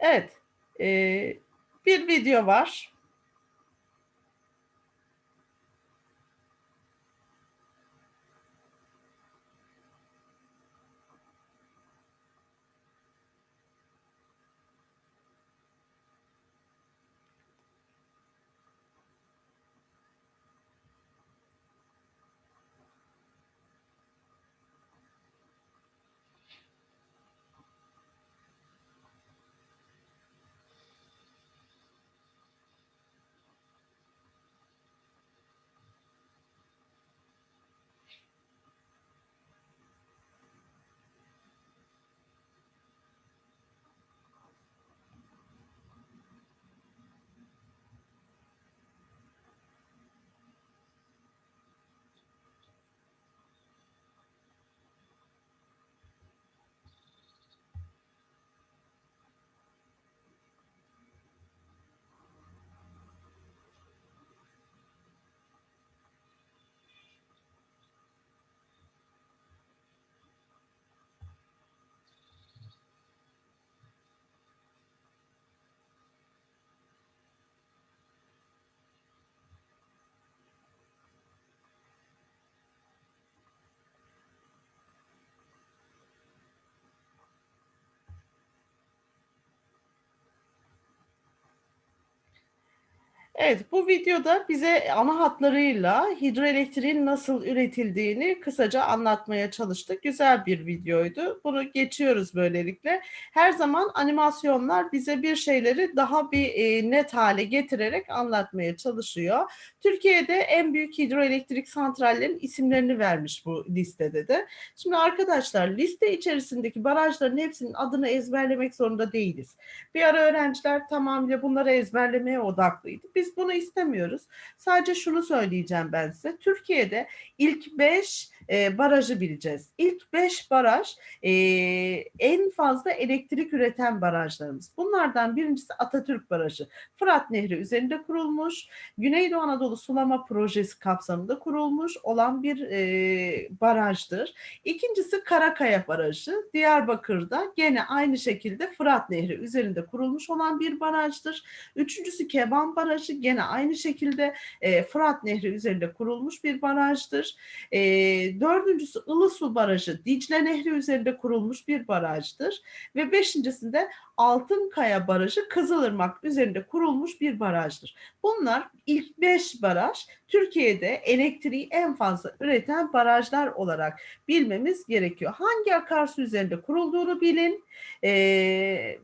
Evet, e, bir video var. Evet, bu videoda bize ana hatlarıyla hidroelektriğin nasıl üretildiğini kısaca anlatmaya çalıştık. Güzel bir videoydu. Bunu geçiyoruz böylelikle. Her zaman animasyonlar bize bir şeyleri daha bir e, net hale getirerek anlatmaya çalışıyor. Türkiye'de en büyük hidroelektrik santrallerin isimlerini vermiş bu listede de. Şimdi arkadaşlar liste içerisindeki barajların hepsinin adını ezberlemek zorunda değiliz. Bir ara öğrenciler tamamıyla bunları ezberlemeye odaklıydı. Biz bunu istemiyoruz. Sadece şunu söyleyeceğim ben size. Türkiye'de ilk 5 e, barajı bileceğiz. İlk 5 baraj e, en fazla elektrik üreten barajlarımız. Bunlardan birincisi Atatürk Barajı. Fırat Nehri üzerinde kurulmuş. Güneydoğu Anadolu Sulama Projesi kapsamında kurulmuş olan bir e, barajdır. İkincisi Karakaya Barajı. Diyarbakır'da gene aynı şekilde Fırat Nehri üzerinde kurulmuş olan bir barajdır. Üçüncüsü Keban Barajı gene aynı şekilde e, Fırat Nehri üzerinde kurulmuş bir barajdır. E, dördüncüsü Ilısu Barajı Dicle Nehri üzerinde kurulmuş bir barajdır. Ve beşincisinde Altınkaya Barajı Kızılırmak üzerinde kurulmuş bir barajdır. Bunlar ilk beş baraj Türkiye'de elektriği en fazla üreten barajlar olarak bilmemiz gerekiyor. Hangi akarsu üzerinde kurulduğunu bilin. Ee,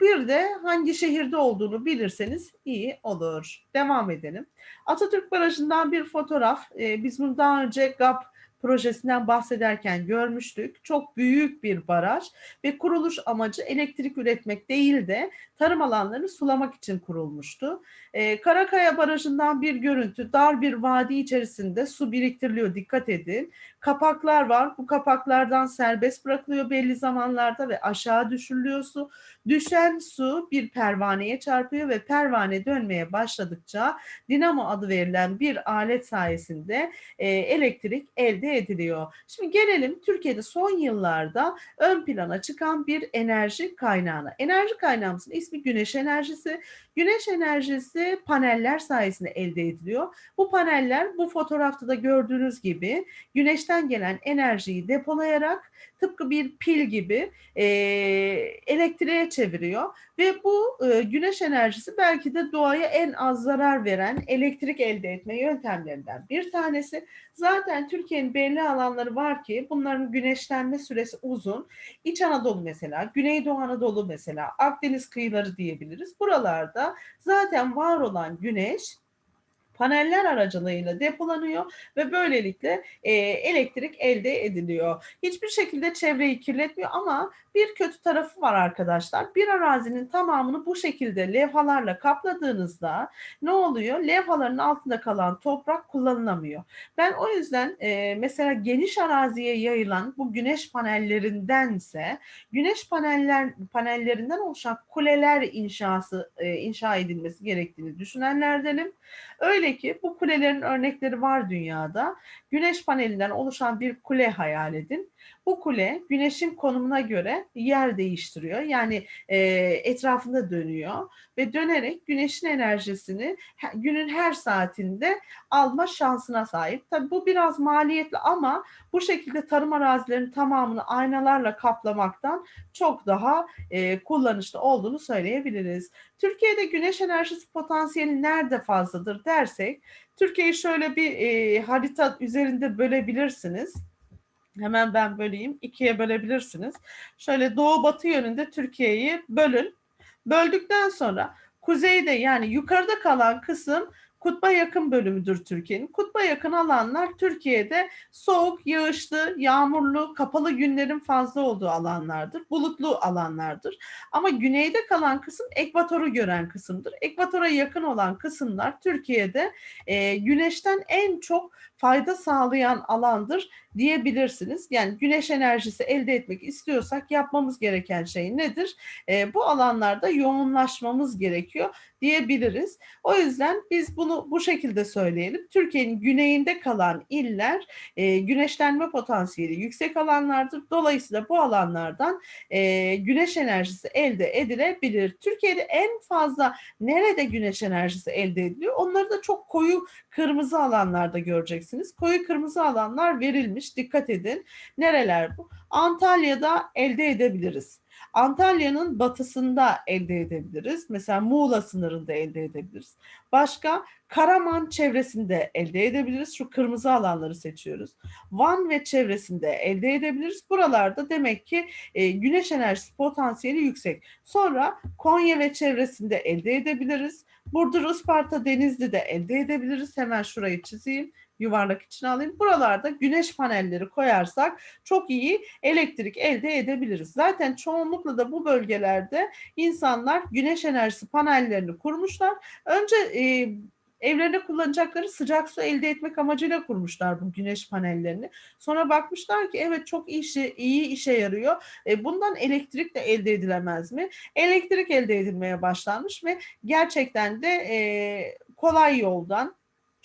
bir de hangi şehirde olduğunu bilirseniz iyi olur. Devam edelim. Atatürk Barajı'ndan bir fotoğraf. Ee, biz bunu daha önce GAP projesinden bahsederken görmüştük. Çok büyük bir baraj ve kuruluş amacı elektrik üretmek değil de tarım alanlarını sulamak için kurulmuştu. Ee, Karakaya Barajı'ndan bir görüntü dar bir vadi içerisinde su biriktiriliyor dikkat edin. Kapaklar var bu kapaklardan serbest bırakılıyor belli zamanlarda ve aşağı düşürülüyor su. Düşen su bir pervaneye çarpıyor ve pervane dönmeye başladıkça dinamo adı verilen bir alet sayesinde e, elektrik elde ediliyor. Şimdi gelelim Türkiye'de son yıllarda ön plana çıkan bir enerji kaynağına. Enerji kaynağımızın ismi güneş enerjisi. Güneş enerjisi paneller sayesinde elde ediliyor. Bu paneller bu fotoğrafta da gördüğünüz gibi güneşten gelen enerjiyi depolayarak tıpkı bir pil gibi e, elektriğe çeviriyor ve bu e, güneş enerjisi belki de doğaya en az zarar veren elektrik elde etme yöntemlerinden bir tanesi. Zaten Türkiye'nin belli alanları var ki bunların güneşlenme süresi uzun. İç Anadolu mesela, Güneydoğu Anadolu mesela, Akdeniz kıyıları diyebiliriz. Buralarda zaten var olan güneş paneller aracılığıyla depolanıyor ve böylelikle e, elektrik elde ediliyor. Hiçbir şekilde çevreyi kirletmiyor ama bir kötü tarafı var arkadaşlar. Bir arazinin tamamını bu şekilde levhalarla kapladığınızda ne oluyor? Levhaların altında kalan toprak kullanılamıyor. Ben o yüzden e, mesela geniş araziye yayılan bu güneş panellerindense güneş paneller panellerinden oluşan kuleler inşası e, inşa edilmesi gerektiğini düşünenlerdenim. Öyle ki bu kulelerin örnekleri var dünyada. Güneş panelinden oluşan bir kule hayal edin. Bu kule güneşin konumuna göre yer değiştiriyor. Yani e, etrafında dönüyor ve dönerek güneşin enerjisini günün her saatinde alma şansına sahip. Tabii bu biraz maliyetli ama bu şekilde tarım arazilerinin tamamını aynalarla kaplamaktan çok daha e, kullanışlı olduğunu söyleyebiliriz. Türkiye'de güneş enerjisi potansiyeli nerede fazladır dersek, Türkiye'yi şöyle bir e, harita üzerinde bölebilirsiniz. Hemen ben böleyim. İkiye bölebilirsiniz. Şöyle doğu batı yönünde Türkiye'yi bölün. Böldükten sonra kuzeyde yani yukarıda kalan kısım kutba yakın bölümüdür Türkiye'nin. Kutba yakın alanlar Türkiye'de soğuk, yağışlı, yağmurlu, kapalı günlerin fazla olduğu alanlardır. Bulutlu alanlardır. Ama güneyde kalan kısım ekvatoru gören kısımdır. Ekvatora yakın olan kısımlar Türkiye'de e, güneşten en çok fayda sağlayan alandır diyebilirsiniz. Yani güneş enerjisi elde etmek istiyorsak yapmamız gereken şey nedir? E, bu alanlarda yoğunlaşmamız gerekiyor diyebiliriz. O yüzden biz bunu bu şekilde söyleyelim. Türkiye'nin güneyinde kalan iller e, güneşlenme potansiyeli yüksek alanlardır. Dolayısıyla bu alanlardan e, güneş enerjisi elde edilebilir. Türkiye'de en fazla nerede güneş enerjisi elde ediliyor? Onları da çok koyu kırmızı alanlarda göreceksiniz. Koyu kırmızı alanlar verilmiş. Dikkat edin. Nereler bu? Antalya'da elde edebiliriz. Antalya'nın batısında elde edebiliriz. Mesela Muğla sınırında elde edebiliriz. Başka Karaman çevresinde elde edebiliriz. Şu kırmızı alanları seçiyoruz. Van ve çevresinde elde edebiliriz. Buralarda demek ki e, güneş enerjisi potansiyeli yüksek. Sonra Konya ve çevresinde elde edebiliriz. Burdur, Isparta, Denizli'de elde edebiliriz. Hemen şurayı çizeyim yuvarlak içine alayım. Buralarda güneş panelleri koyarsak çok iyi elektrik elde edebiliriz. Zaten çoğunlukla da bu bölgelerde insanlar güneş enerjisi panellerini kurmuşlar. Önce e, evlerine kullanacakları sıcak su elde etmek amacıyla kurmuşlar bu güneş panellerini. Sonra bakmışlar ki evet çok işi, iyi işe yarıyor. E, bundan elektrik de elde edilemez mi? Elektrik elde edilmeye başlanmış ve gerçekten de e, kolay yoldan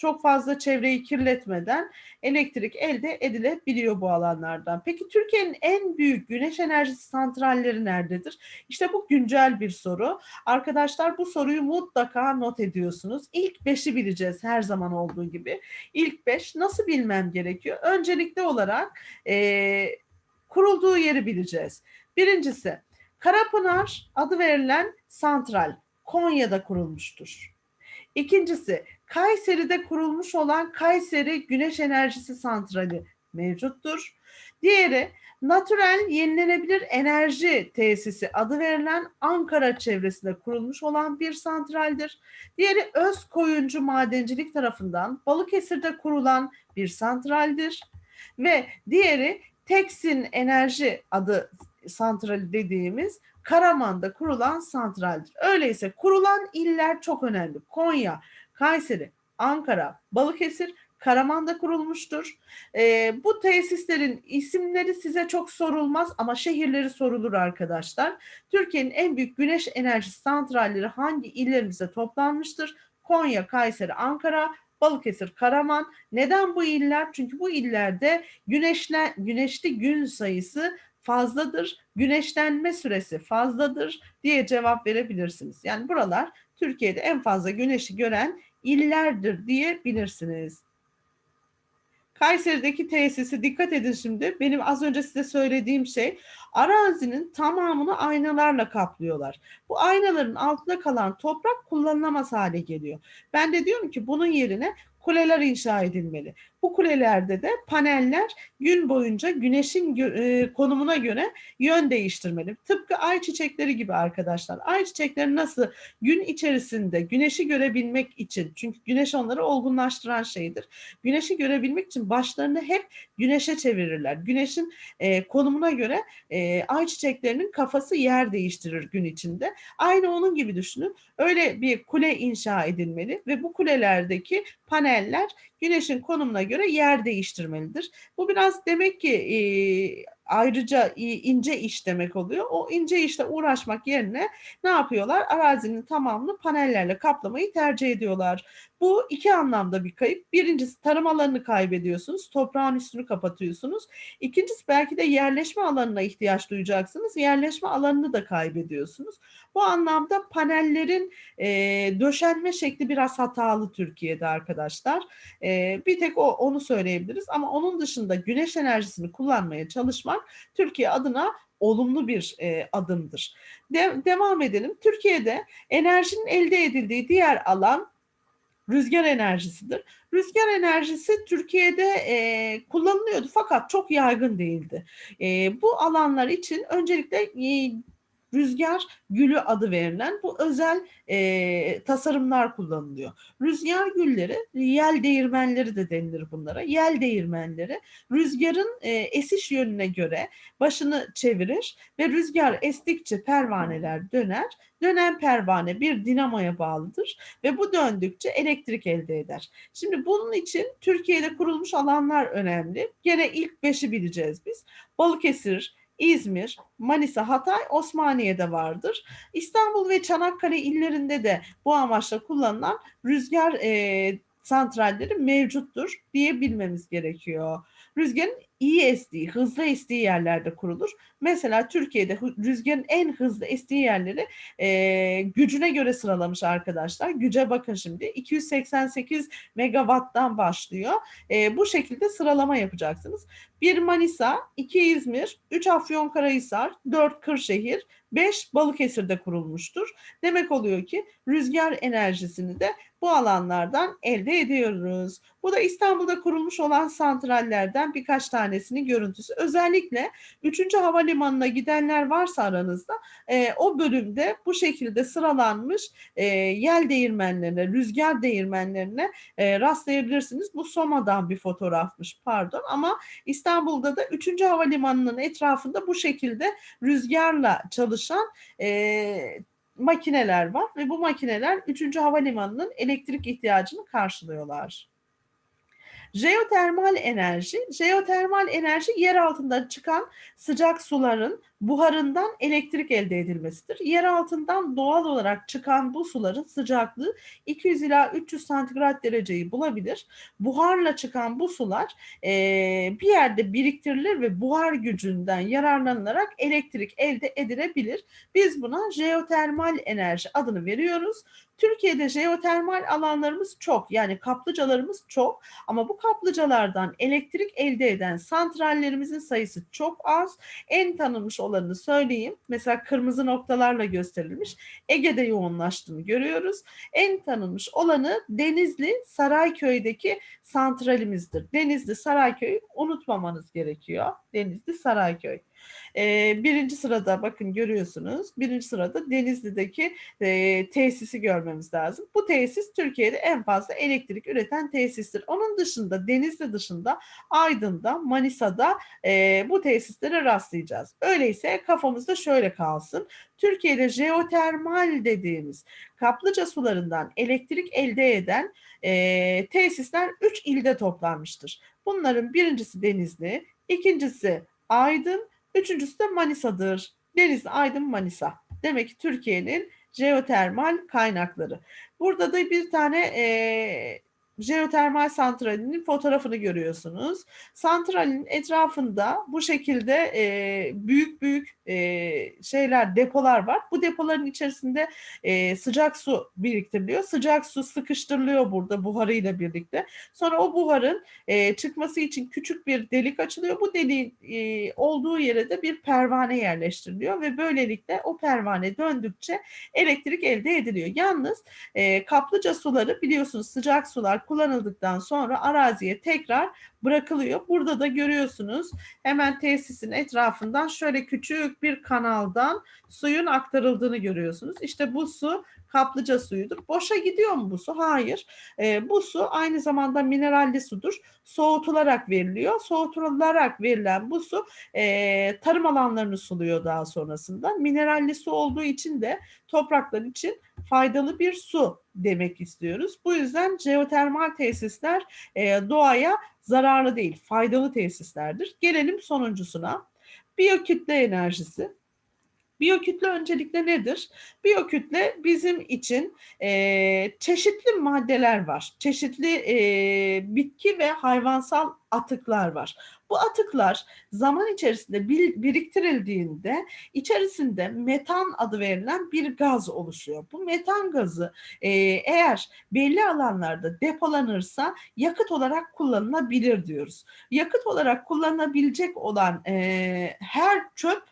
çok fazla çevreyi kirletmeden elektrik elde edilebiliyor bu alanlardan. Peki Türkiye'nin en büyük güneş enerjisi santralleri nerededir? İşte bu güncel bir soru. Arkadaşlar bu soruyu mutlaka not ediyorsunuz. İlk beşi bileceğiz her zaman olduğu gibi. İlk beş nasıl bilmem gerekiyor? Öncelikli olarak e, kurulduğu yeri bileceğiz. Birincisi Karapınar adı verilen santral Konya'da kurulmuştur. İkincisi Kayseri'de kurulmuş olan Kayseri Güneş Enerjisi Santrali mevcuttur. Diğeri Natürel Yenilenebilir Enerji Tesisi adı verilen Ankara çevresinde kurulmuş olan bir santraldir. Diğeri Öz Koyuncu Madencilik tarafından Balıkesir'de kurulan bir santraldir. Ve diğeri Teksin Enerji adı santrali dediğimiz Karaman'da kurulan santraldir. Öyleyse kurulan iller çok önemli. Konya, Kayseri, Ankara, Balıkesir, Karaman'da kurulmuştur. E, bu tesislerin isimleri size çok sorulmaz ama şehirleri sorulur arkadaşlar. Türkiye'nin en büyük güneş enerjisi santralleri hangi illerimize toplanmıştır? Konya, Kayseri, Ankara, Balıkesir, Karaman. Neden bu iller? Çünkü bu illerde güneşle, güneşli gün sayısı fazladır, güneşlenme süresi fazladır diye cevap verebilirsiniz. Yani buralar Türkiye'de en fazla güneşi gören illerdir diyebilirsiniz. Kayseri'deki tesisi dikkat edin şimdi. Benim az önce size söylediğim şey arazinin tamamını aynalarla kaplıyorlar. Bu aynaların altında kalan toprak kullanılamaz hale geliyor. Ben de diyorum ki bunun yerine kuleler inşa edilmeli. Bu kulelerde de paneller gün boyunca güneşin e, konumuna göre yön değiştirmeli. Tıpkı ay çiçekleri gibi arkadaşlar. Ay çiçekleri nasıl gün içerisinde güneşi görebilmek için çünkü güneş onları olgunlaştıran şeydir. Güneşi görebilmek için başlarını hep güneşe çevirirler. Güneşin e, konumuna göre e, ay çiçeklerinin kafası yer değiştirir gün içinde. Aynı onun gibi düşünün. Öyle bir kule inşa edilmeli ve bu kulelerdeki paneller güneşin konumuna göre yer değiştirmelidir. Bu biraz demek ki e, ayrıca ince iş demek oluyor. O ince işle uğraşmak yerine ne yapıyorlar? Arazinin tamamını panellerle kaplamayı tercih ediyorlar. Bu iki anlamda bir kayıp. Birincisi tarım alanını kaybediyorsunuz. Toprağın üstünü kapatıyorsunuz. İkincisi belki de yerleşme alanına ihtiyaç duyacaksınız. Yerleşme alanını da kaybediyorsunuz. Bu anlamda panellerin e, döşenme şekli biraz hatalı Türkiye'de arkadaşlar. E, bir tek o onu söyleyebiliriz ama onun dışında güneş enerjisini kullanmaya çalışmak Türkiye adına olumlu bir e, adımdır. De, devam edelim. Türkiye'de enerjinin elde edildiği diğer alan rüzgar enerjisidir. Rüzgar enerjisi Türkiye'de e, kullanılıyordu fakat çok yaygın değildi. E, bu alanlar için öncelikle e, rüzgar gülü adı verilen bu özel e, tasarımlar kullanılıyor. Rüzgar gülleri, yel değirmenleri de denilir bunlara. Yel değirmenleri rüzgarın e, esiş yönüne göre başını çevirir ve rüzgar estikçe pervaneler döner. Dönen pervane bir dinamoya bağlıdır ve bu döndükçe elektrik elde eder. Şimdi bunun için Türkiye'de kurulmuş alanlar önemli. Gene ilk beşi bileceğiz biz. Balıkesir, İzmir, Manisa, Hatay, Osmaniye'de vardır. İstanbul ve Çanakkale illerinde de bu amaçla kullanılan rüzgar e, santralleri mevcuttur diye bilmemiz gerekiyor. Rüzgarın iyi estiği, hızlı estiği yerlerde kurulur. Mesela Türkiye'de rüzgarın en hızlı estiği yerleri e, gücüne göre sıralamış arkadaşlar. Güce bakın şimdi 288 megawatttan başlıyor. E, bu şekilde sıralama yapacaksınız. 1 Manisa, 2 İzmir, 3 Afyonkarahisar, 4 Kırşehir, 5 Balıkesir'de kurulmuştur. Demek oluyor ki rüzgar enerjisini de bu alanlardan elde ediyoruz. Bu da İstanbul'da kurulmuş olan santrallerden birkaç tanesinin görüntüsü. Özellikle 3. Havalimanı'na gidenler varsa aranızda e, o bölümde bu şekilde sıralanmış e, yel değirmenlerine, rüzgar değirmenlerine e, rastlayabilirsiniz. Bu Soma'dan bir fotoğrafmış pardon ama İstanbul'da da 3. Havalimanı'nın etrafında bu şekilde rüzgarla çalışan e, makineler var ve bu makineler 3. Havalimanı'nın elektrik ihtiyacını karşılıyorlar. Jeotermal enerji, jeotermal enerji yer altından çıkan sıcak suların buharından elektrik elde edilmesidir. Yer altından doğal olarak çıkan bu suların sıcaklığı 200 ila 300 santigrat dereceyi bulabilir. Buharla çıkan bu sular e, bir yerde biriktirilir ve buhar gücünden yararlanılarak elektrik elde edilebilir. Biz buna jeotermal enerji adını veriyoruz. Türkiye'de jeotermal alanlarımız çok yani kaplıcalarımız çok ama bu kaplıcalardan elektrik elde eden santrallerimizin sayısı çok az. En tanınmış olanını söyleyeyim. Mesela kırmızı noktalarla gösterilmiş. Ege'de yoğunlaştığını görüyoruz. En tanınmış olanı Denizli Sarayköy'deki santralimizdir. Denizli Sarayköy unutmamanız gerekiyor. Denizli Sarayköy. E, birinci sırada bakın görüyorsunuz. Birinci sırada Denizli'deki e, tesisi görmemiz lazım. Bu tesis Türkiye'de en fazla elektrik üreten tesistir. Onun dışında Denizli dışında Aydın'da, Manisa'da e, bu tesislere rastlayacağız. Öyleyse kafamızda şöyle kalsın. Türkiye'de jeotermal dediğimiz kaplıca sularından elektrik elde eden e, tesisler 3 ilde toplanmıştır. Bunların birincisi Denizli, ikincisi Aydın, Üçüncüsü de Manisa'dır. Denizli, Aydın, Manisa. Demek ki Türkiye'nin jeotermal kaynakları. Burada da bir tane e, jeotermal santralinin fotoğrafını görüyorsunuz. Santralin etrafında bu şekilde e, büyük büyük e, şeyler, depolar var. Bu depoların içerisinde e, sıcak su biriktiriliyor. Sıcak su sıkıştırılıyor burada buharıyla birlikte. Sonra o buharın e, çıkması için küçük bir delik açılıyor. Bu deliğin e, olduğu yere de bir pervane yerleştiriliyor ve böylelikle o pervane döndükçe elektrik elde ediliyor. Yalnız e, kaplıca suları biliyorsunuz sıcak sular kullanıldıktan sonra araziye tekrar bırakılıyor. Burada da görüyorsunuz hemen tesisin etrafından şöyle küçük bir kanaldan suyun aktarıldığını görüyorsunuz. İşte bu su kaplıca suyudur. Boşa gidiyor mu bu su? Hayır. E, bu su aynı zamanda mineralli sudur. Soğutularak veriliyor. Soğutularak verilen bu su e, tarım alanlarını suluyor daha sonrasında. Mineralli su olduğu için de topraklar için faydalı bir su demek istiyoruz. Bu yüzden jeotermal tesisler e, doğaya zararlı değil, faydalı tesislerdir. Gelelim sonuncusuna. Biyokütle enerjisi. Biyokütle öncelikle nedir? Biyokütle bizim için e, çeşitli maddeler var. Çeşitli e, bitki ve hayvansal atıklar var. Bu atıklar zaman içerisinde bir, biriktirildiğinde içerisinde metan adı verilen bir gaz oluşuyor. Bu metan gazı e, eğer belli alanlarda depolanırsa yakıt olarak kullanılabilir diyoruz. Yakıt olarak kullanılabilecek olan e, her çöp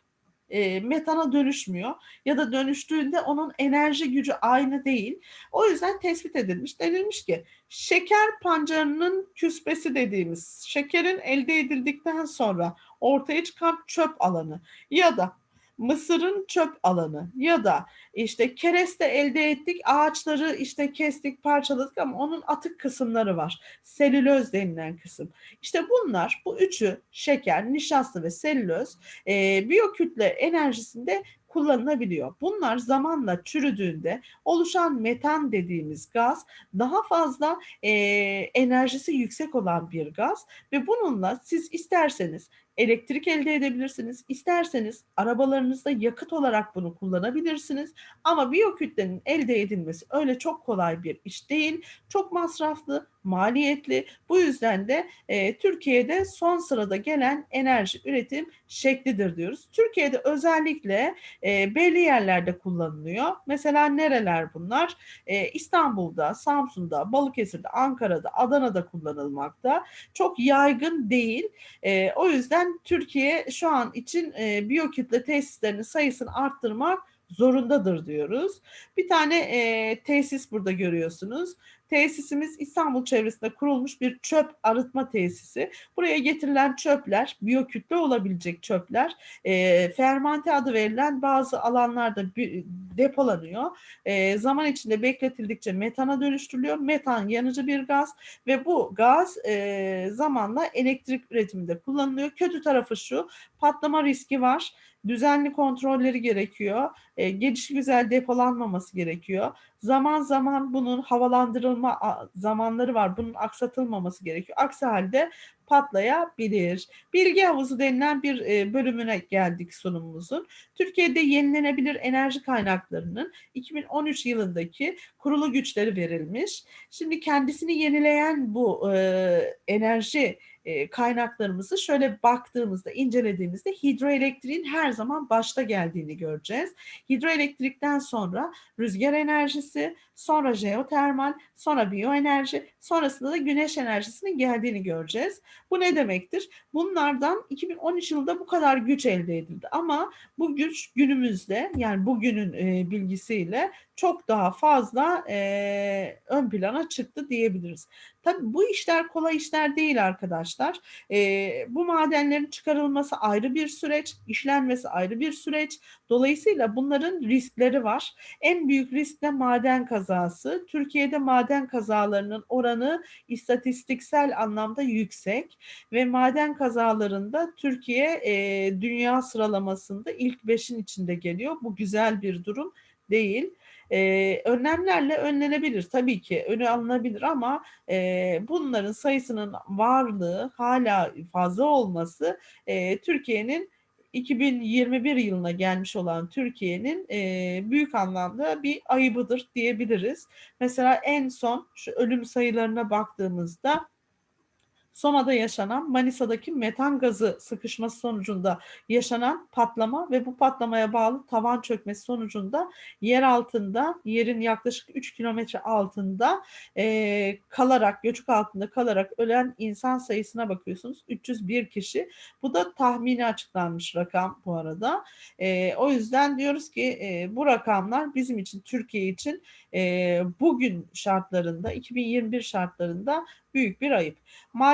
e, metana dönüşmüyor ya da dönüştüğünde onun enerji gücü aynı değil. O yüzden tespit edilmiş. Denilmiş ki şeker pancarının küspesi dediğimiz şekerin elde edildikten sonra ortaya çıkan çöp alanı ya da mısırın çöp alanı ya da işte kereste elde ettik ağaçları işte kestik parçaladık ama onun atık kısımları var. Selüloz denilen kısım. İşte bunlar bu üçü şeker, nişasta ve selüloz e, biyokütle enerjisinde kullanılabiliyor. Bunlar zamanla çürüdüğünde oluşan metan dediğimiz gaz daha fazla e, enerjisi yüksek olan bir gaz ve bununla siz isterseniz elektrik elde edebilirsiniz. İsterseniz arabalarınızda yakıt olarak bunu kullanabilirsiniz. Ama biyokütlenin elde edilmesi öyle çok kolay bir iş değil. Çok masraflı, maliyetli. Bu yüzden de e, Türkiye'de son sırada gelen enerji üretim şeklidir diyoruz. Türkiye'de özellikle e, belli yerlerde kullanılıyor. Mesela nereler bunlar? E, İstanbul'da, Samsun'da, Balıkesir'de, Ankara'da, Adana'da kullanılmakta. Çok yaygın değil. E, o yüzden Türkiye şu an için e, biyokütle tesislerinin sayısını arttırmak zorundadır diyoruz. Bir tane e, tesis burada görüyorsunuz. Tesisimiz İstanbul çevresinde kurulmuş bir çöp arıtma tesisi. Buraya getirilen çöpler, biyokütle olabilecek çöpler, e, fermante adı verilen bazı alanlarda depolanıyor. E, zaman içinde bekletildikçe metana dönüştürülüyor. Metan yanıcı bir gaz ve bu gaz e, zamanla elektrik üretiminde kullanılıyor. Kötü tarafı şu, patlama riski var düzenli kontrolleri gerekiyor. E, güzel depolanmaması gerekiyor. Zaman zaman bunun havalandırılma zamanları var. Bunun aksatılmaması gerekiyor. Aksi halde patlayabilir. Bilgi havuzu denilen bir e, bölümüne geldik sunumumuzun. Türkiye'de yenilenebilir enerji kaynaklarının 2013 yılındaki kurulu güçleri verilmiş. Şimdi kendisini yenileyen bu e, enerji e, kaynaklarımızı şöyle baktığımızda, incelediğimizde hidroelektriğin her zaman başta geldiğini göreceğiz. Hidroelektrikten sonra rüzgar enerjisi, sonra jeotermal, sonra biyoenerji, sonrasında da güneş enerjisinin geldiğini göreceğiz. Bu ne demektir? Bunlardan 2013 yılında bu kadar güç elde edildi ama bu güç günümüzde yani bugünün e, bilgisiyle çok daha fazla e, ön plana çıktı diyebiliriz. Tabii bu işler kolay işler değil arkadaşlar. E, bu madenlerin çıkarılması ayrı bir süreç, işlenmesi ayrı bir süreç. Dolayısıyla bunların riskleri var. En büyük risk de maden kazası. Türkiye'de maden kazalarının oranı istatistiksel anlamda yüksek ve maden kazalarında Türkiye e, dünya sıralamasında ilk beşin içinde geliyor. Bu güzel bir durum değil e, önlemlerle önlenebilir tabii ki önü alınabilir ama e, bunların sayısının varlığı hala fazla olması e, Türkiye'nin 2021 yılına gelmiş olan Türkiye'nin e, büyük anlamda bir ayıbıdır diyebiliriz. Mesela en son şu ölüm sayılarına baktığımızda Soma'da yaşanan Manisa'daki metan gazı sıkışması sonucunda yaşanan patlama ve bu patlamaya bağlı tavan çökmesi sonucunda yer altında, yerin yaklaşık 3 kilometre altında e, kalarak, göçük altında kalarak ölen insan sayısına bakıyorsunuz. 301 kişi. Bu da tahmini açıklanmış rakam bu arada. E, o yüzden diyoruz ki e, bu rakamlar bizim için, Türkiye için e, bugün şartlarında, 2021 şartlarında büyük bir ayıp.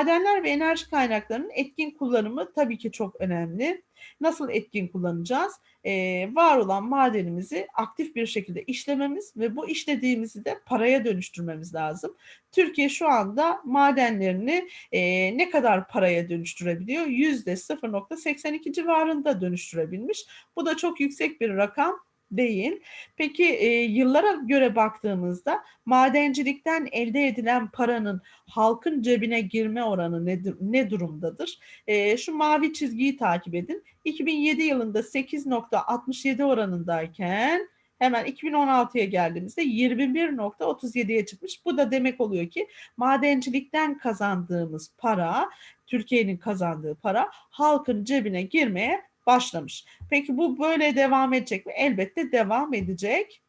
Madenler ve enerji kaynaklarının etkin kullanımı tabii ki çok önemli. Nasıl etkin kullanacağız? Ee, var olan madenimizi aktif bir şekilde işlememiz ve bu işlediğimizi de paraya dönüştürmemiz lazım. Türkiye şu anda madenlerini e, ne kadar paraya dönüştürebiliyor? Yüzde 0.82 civarında dönüştürebilmiş. Bu da çok yüksek bir rakam Değil. Peki e, yıllara göre baktığımızda madencilikten elde edilen paranın halkın cebine girme oranı nedir, ne durumdadır? E, şu mavi çizgiyi takip edin. 2007 yılında 8.67 oranındayken hemen 2016'ya geldiğimizde 21.37'ye çıkmış. Bu da demek oluyor ki madencilikten kazandığımız para, Türkiye'nin kazandığı para halkın cebine girmeye başlamış. Peki bu böyle devam edecek mi? Elbette devam edecek.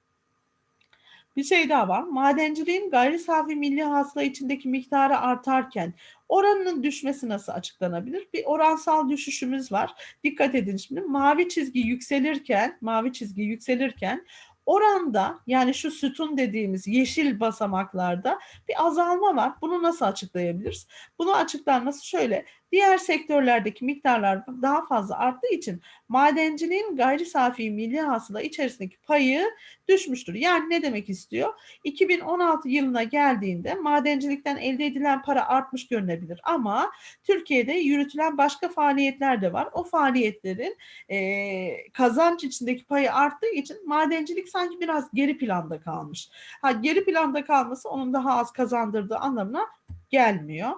Bir şey daha var. Madenciliğin gayri safi milli hasıla içindeki miktarı artarken oranının düşmesi nasıl açıklanabilir? Bir oransal düşüşümüz var. Dikkat edin şimdi mavi çizgi yükselirken, mavi çizgi yükselirken oranda yani şu sütun dediğimiz yeşil basamaklarda bir azalma var. Bunu nasıl açıklayabiliriz? Bunu açıklanması şöyle. Diğer sektörlerdeki miktarlar daha fazla arttığı için madenciliğin gayri safi milli hasıla içerisindeki payı düşmüştür. Yani ne demek istiyor? 2016 yılına geldiğinde madencilikten elde edilen para artmış görünebilir ama Türkiye'de yürütülen başka faaliyetler de var. O faaliyetlerin e, kazanç içindeki payı arttığı için madencilik sanki biraz geri planda kalmış. Ha, geri planda kalması onun daha az kazandırdığı anlamına gelmiyor.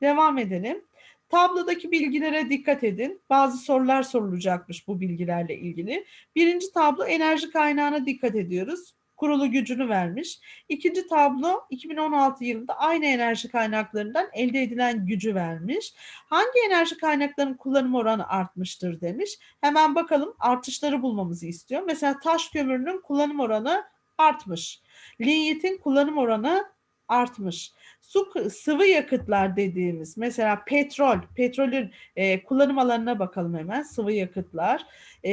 Devam edelim. Tablodaki bilgilere dikkat edin. Bazı sorular sorulacakmış bu bilgilerle ilgili. Birinci tablo enerji kaynağına dikkat ediyoruz. Kurulu gücünü vermiş. İkinci tablo 2016 yılında aynı enerji kaynaklarından elde edilen gücü vermiş. Hangi enerji kaynaklarının kullanım oranı artmıştır demiş. Hemen bakalım artışları bulmamızı istiyor. Mesela taş kömürünün kullanım oranı artmış. Linyitin kullanım oranı artmış. Su sıvı yakıtlar dediğimiz mesela petrol, petrolün e, kullanım alanına bakalım hemen sıvı yakıtlar. E,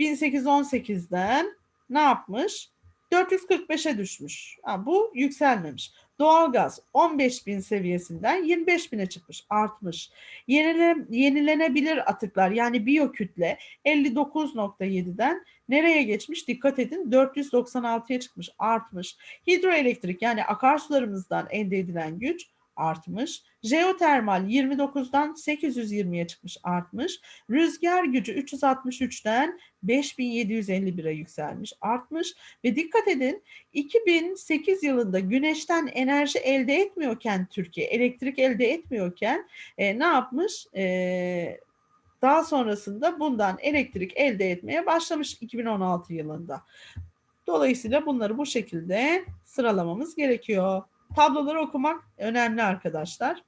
1818'den ne yapmış? 445'e düşmüş. Ha, bu yükselmemiş. Doğalgaz 15 bin seviyesinden 25 bine çıkmış, artmış. Yenile, yenilenebilir atıklar yani biyokütle 59.7'den nereye geçmiş? Dikkat edin 496'ya çıkmış, artmış. Hidroelektrik yani akarsularımızdan elde edilen güç artmış. Jeotermal 29'dan 820'ye çıkmış artmış. Rüzgar gücü 363'ten 5751'e yükselmiş artmış. Ve dikkat edin 2008 yılında güneşten enerji elde etmiyorken Türkiye elektrik elde etmiyorken e, ne yapmış? E, daha sonrasında bundan elektrik elde etmeye başlamış 2016 yılında. Dolayısıyla bunları bu şekilde sıralamamız gerekiyor. Tabloları okumak önemli arkadaşlar.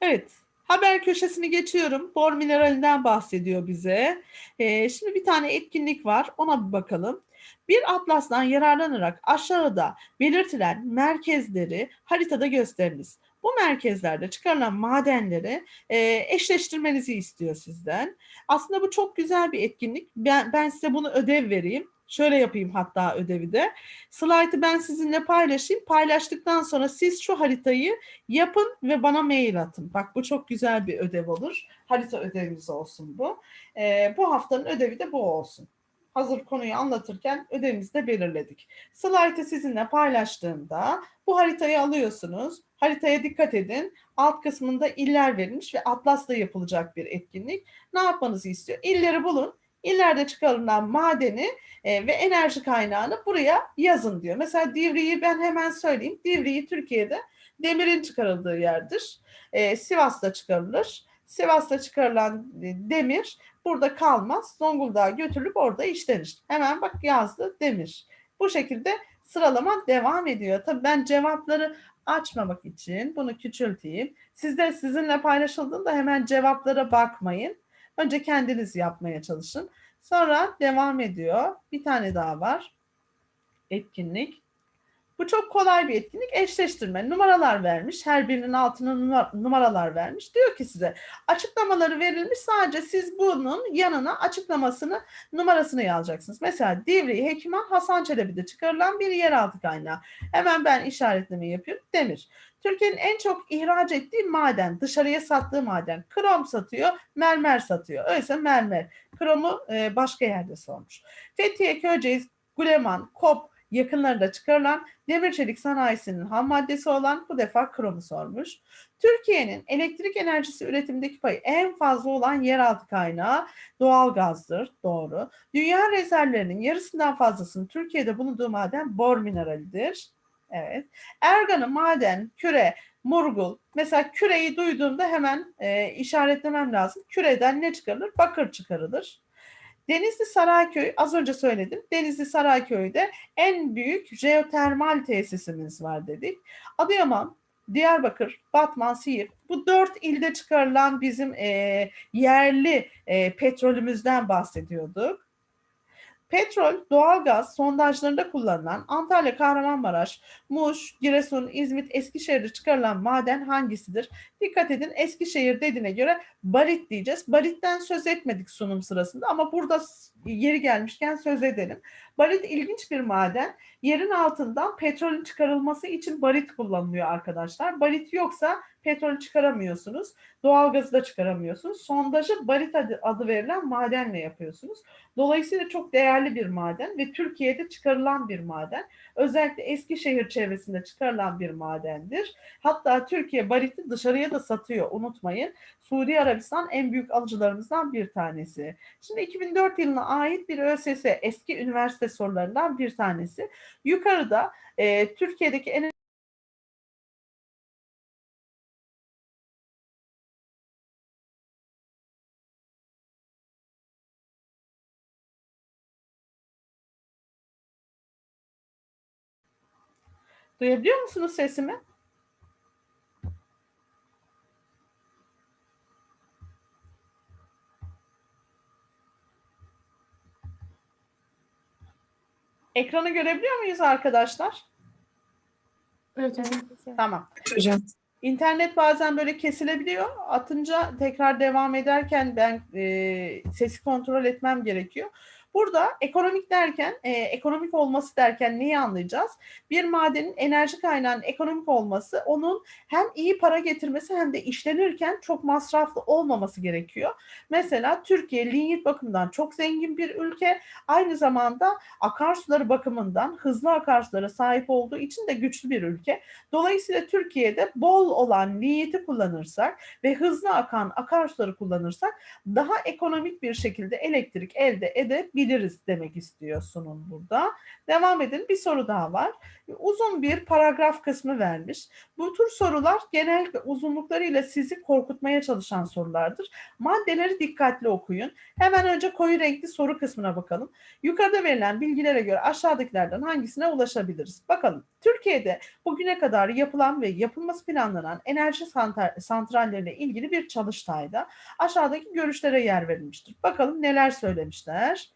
Evet, haber köşesini geçiyorum. Bor mineralinden bahsediyor bize. Ee, şimdi bir tane etkinlik var, ona bir bakalım. Bir atlasdan yararlanarak aşağıda belirtilen merkezleri haritada gösteriniz. Bu merkezlerde çıkarılan madenleri e, eşleştirmenizi istiyor sizden. Aslında bu çok güzel bir etkinlik. Ben, ben size bunu ödev vereyim. Şöyle yapayım hatta ödevi de. Slide'ı ben sizinle paylaşayım. Paylaştıktan sonra siz şu haritayı yapın ve bana mail atın. Bak bu çok güzel bir ödev olur. Harita ödevimiz olsun bu. Ee, bu haftanın ödevi de bu olsun. Hazır konuyu anlatırken ödevimizi de belirledik. Slide'ı sizinle paylaştığımda bu haritayı alıyorsunuz. Haritaya dikkat edin. Alt kısmında iller verilmiş ve atlasla yapılacak bir etkinlik. Ne yapmanızı istiyor? İlleri bulun. İllerde çıkarılan madeni e, ve enerji kaynağını buraya yazın diyor. Mesela Divriği ben hemen söyleyeyim. Divriği Türkiye'de demirin çıkarıldığı yerdir. E, Sivas'ta çıkarılır. Sivas'ta çıkarılan demir burada kalmaz. Zonguldak'a götürülüp orada işlenir. Hemen bak yazdı demir. Bu şekilde sıralama devam ediyor. Tabii ben cevapları açmamak için bunu küçülteyim. Sizde sizinle paylaşıldığında hemen cevaplara bakmayın. Önce kendiniz yapmaya çalışın. Sonra devam ediyor. Bir tane daha var. Etkinlik. Bu çok kolay bir etkinlik. Eşleştirme. Numaralar vermiş. Her birinin altına numaralar vermiş. Diyor ki size açıklamaları verilmiş. Sadece siz bunun yanına açıklamasını numarasını yazacaksınız. Mesela Divri Hekiman Hasan Çelebi'de çıkarılan bir yeraltı kaynağı. Hemen ben işaretleme yapıyorum. Demir. Türkiye'nin en çok ihraç ettiği maden, dışarıya sattığı maden. Krom satıyor, mermer satıyor. Öyleyse mermer. Kromu e, başka yerde sormuş. Fethiye, Köyceğiz, Guleman, Kop, yakınlarında çıkarılan demir çelik sanayisinin ham maddesi olan bu defa kromu sormuş. Türkiye'nin elektrik enerjisi üretimindeki payı en fazla olan yeraltı kaynağı doğal gazdır. Doğru. Dünya rezervlerinin yarısından fazlasının Türkiye'de bulunduğu maden bor mineralidir. Evet. Ergan'ı maden, küre, Murgul. Mesela küreyi duyduğumda hemen e, işaretlemem lazım. Küreden ne çıkarılır? Bakır çıkarılır. Denizli Sarayköy az önce söyledim. Denizli Sarayköy'de en büyük jeotermal tesisimiz var dedik. Adıyaman, Diyarbakır, Batman, Siirt bu dört ilde çıkarılan bizim e, yerli e, petrolümüzden bahsediyorduk. Petrol, doğalgaz sondajlarında kullanılan Antalya, Kahramanmaraş, Muş, Giresun, İzmit, Eskişehir'de çıkarılan maden hangisidir? Dikkat edin Eskişehir dediğine göre barit diyeceğiz. Baritten söz etmedik sunum sırasında ama burada yeri gelmişken söz edelim. Barit ilginç bir maden. Yerin altından petrolün çıkarılması için barit kullanılıyor arkadaşlar. Barit yoksa petrol çıkaramıyorsunuz. Doğalgazı da çıkaramıyorsunuz. Sondajı barit adı, adı verilen madenle yapıyorsunuz. Dolayısıyla çok değerli bir maden ve Türkiye'de çıkarılan bir maden. Özellikle Eskişehir çevresinde çıkarılan bir madendir. Hatta Türkiye bariti dışarıya da satıyor unutmayın. Suudi Arabistan en büyük alıcılarımızdan bir tanesi. Şimdi 2004 yılına ait bir ÖSS eski üniversite sorularından bir tanesi. Yukarıda e, Türkiye'deki en Duyabiliyor musunuz sesimi? Ekranı görebiliyor muyuz arkadaşlar? Evet hocam. Tamam. Hocam. İnternet bazen böyle kesilebiliyor. Atınca tekrar devam ederken ben e, sesi kontrol etmem gerekiyor. Burada ekonomik derken, e, ekonomik olması derken neyi anlayacağız? Bir madenin enerji kaynağının ekonomik olması, onun hem iyi para getirmesi hem de işlenirken çok masraflı olmaması gerekiyor. Mesela Türkiye linyit bakımından çok zengin bir ülke. Aynı zamanda akarsuları bakımından hızlı akarsulara sahip olduğu için de güçlü bir ülke. Dolayısıyla Türkiye'de bol olan linyiti kullanırsak ve hızlı akan akarsuları kullanırsak daha ekonomik bir şekilde elektrik elde edebiliriz demek istiyor sunum burada. Devam edin. Bir soru daha var. Uzun bir paragraf kısmı vermiş. Bu tür sorular genellikle uzunluklarıyla sizi korkutmaya çalışan sorulardır. Maddeleri dikkatli okuyun. Hemen önce koyu renkli soru kısmına bakalım. Yukarıda verilen bilgilere göre aşağıdakilerden hangisine ulaşabiliriz? Bakalım. Türkiye'de bugüne kadar yapılan ve yapılması planlanan enerji santralleriyle ilgili bir çalıştayda aşağıdaki görüşlere yer verilmiştir. Bakalım neler söylemişler.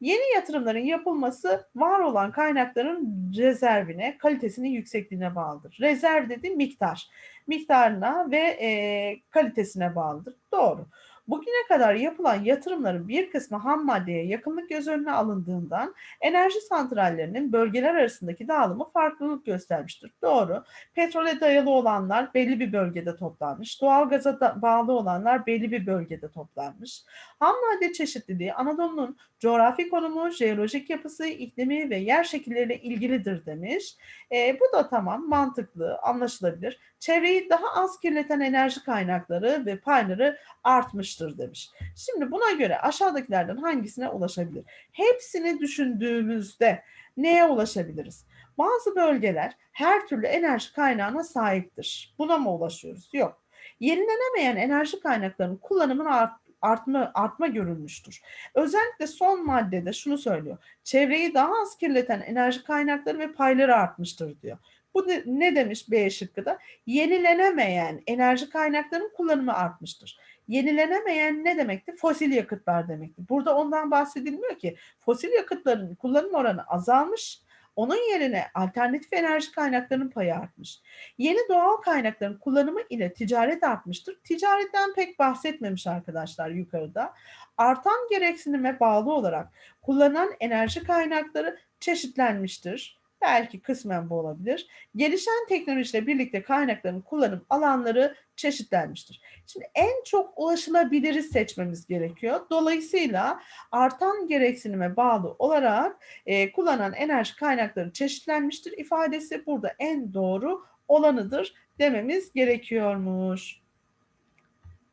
Yeni yatırımların yapılması var olan kaynakların rezervine, kalitesinin yüksekliğine bağlıdır. Rezerv dedi miktar. Miktarına ve e, kalitesine bağlıdır. Doğru. Bugüne kadar yapılan yatırımların bir kısmı ham maddeye yakınlık göz önüne alındığından enerji santrallerinin bölgeler arasındaki dağılımı farklılık göstermiştir. Doğru. Petrole dayalı olanlar belli bir bölgede toplanmış. Doğalgaza da bağlı olanlar belli bir bölgede toplanmış. Ham madde çeşitliliği Anadolu'nun coğrafi konumu, jeolojik yapısı, iklimi ve yer şekilleriyle ilgilidir demiş. E, bu da tamam, mantıklı, anlaşılabilir. Çevreyi daha az kirleten enerji kaynakları ve payları artmıştır demiş. Şimdi buna göre aşağıdakilerden hangisine ulaşabilir? Hepsini düşündüğümüzde neye ulaşabiliriz? Bazı bölgeler her türlü enerji kaynağına sahiptir. Buna mı ulaşıyoruz? Yok. Yenilenemeyen enerji kaynaklarının kullanımını art, artma artma görülmüştür. Özellikle son maddede şunu söylüyor. Çevreyi daha az kirleten enerji kaynakları ve payları artmıştır diyor. Bu ne, demiş B şıkkı da? Yenilenemeyen enerji kaynaklarının kullanımı artmıştır. Yenilenemeyen ne demekti? Fosil yakıtlar demekti. Burada ondan bahsedilmiyor ki. Fosil yakıtların kullanım oranı azalmış. Onun yerine alternatif enerji kaynaklarının payı artmış. Yeni doğal kaynakların kullanımı ile ticaret artmıştır. Ticaretten pek bahsetmemiş arkadaşlar yukarıda. Artan gereksinime bağlı olarak kullanılan enerji kaynakları çeşitlenmiştir. Belki kısmen bu olabilir. Gelişen teknolojiyle birlikte kaynakların kullanım alanları çeşitlenmiştir. Şimdi en çok ulaşılabiliri seçmemiz gerekiyor. Dolayısıyla artan gereksinime bağlı olarak e, kullanan enerji kaynakları çeşitlenmiştir ifadesi burada en doğru olanıdır dememiz gerekiyormuş.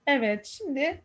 Evet, şimdi